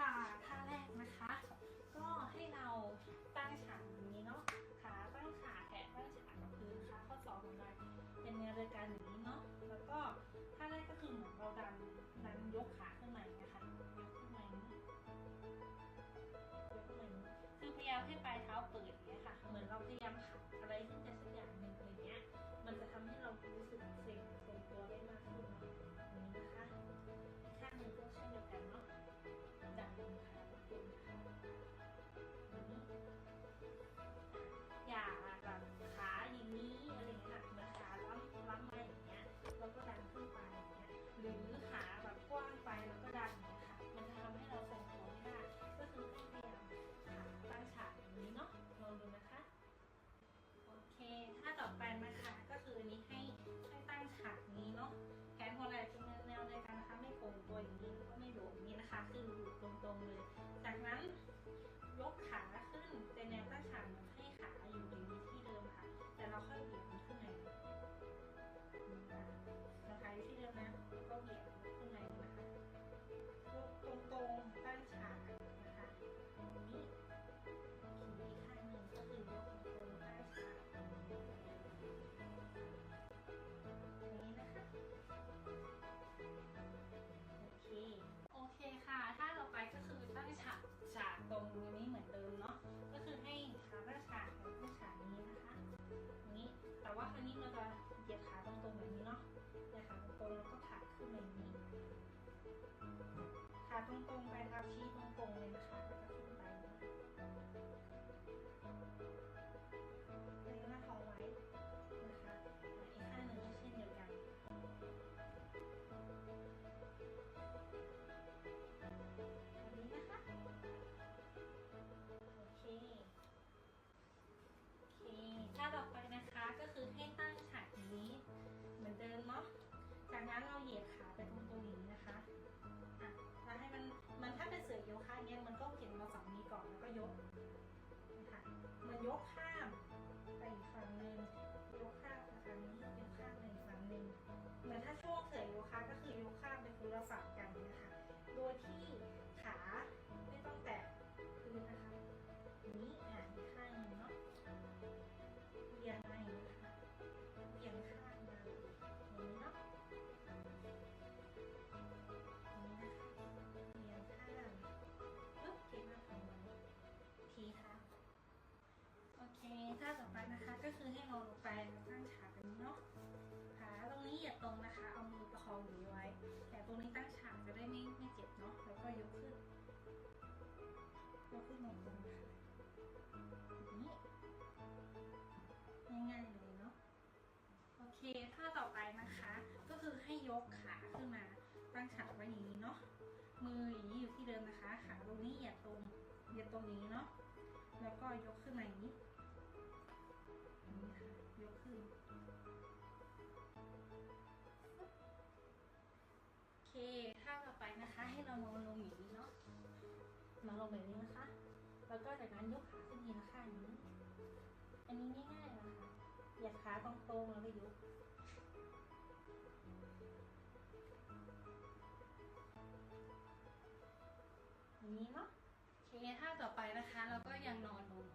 ค่ะท่าแรกนะคะ ก็ให้เราตั้งฉากอย่างนี้เนาะขาตั้งขาแขนตั้งฉากกับพื้นนะคะข้อศอกของเราเป็นในรายการนี้ ตรงๆไปเท้าชี้ตรงๆเลยนะคะแล้วก็ขึ้นไปนะคะดึงหน้าท้องไว้นะคะอีกข้างหนึ่งก็เช่นเดียวกันแบบนี้นะคะโอเคโอเคถ้าต่อไปนะคะก็คือให้ตั้งฉากอย่างนี้ เหมือนเดิมเนาะจากนั้นเราเหยียดข อให้เราลงไปตั้งฉากแบบนี้เนาะขาตรงนี้อย่าตรงนะคะ เอามือประคองอยู่ไว้ แต่ตรงนี้ตั้งฉากจะได้ไม่ไม่เจ็บเนาะ แล้วก็ยกขึ้น ยกขึ้นหนึ่งตรงค่ะแบบนี้ง่ายๆเลยเนาะ โอเคถ้าต่อไปนะคะ ก็คือให้ยกขาขึ้นมา ตั้งฉากไว้อย่างนี้เนาะ มืออย่างนี้อยู่ที่เดิมนะคะ ขาตรงนี้อย่าตรงอย่าตรงอย่างนี้เนาะ แล้วก็ยกขึ้นมาอย่างนี้ ยกขึ้น โอเคถ้าต่อไปนะคะ ให้เรานอนลงอย่างนี้เนาะนอนลงแบบนี้นะคะ แล้วก็จากนั้นยกขาขึ้นทีละข้างอย่างนี้ อันนี้ง่ายๆนะคะเหยียดขาตรงๆแล้วก็ยกอย่างนี้เนาะโอเคถ้าต่อไปนะคะ เราก็ยังนอนลง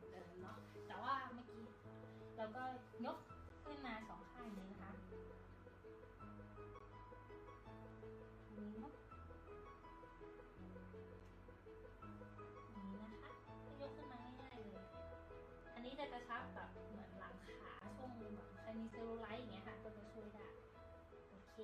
แล้วก็ยกขึ้นมาสองข้างนี้นะคะนี้เนาะนี้นะคะก็ยกขึ้นมาง่ายๆเลย อันนี้จะกระชับแบบเหมือนหลังขาช่วงแบบใครมีเซลลูไลท์อย่างเงี้ยค่ะก็จะช่วยได้ โอเค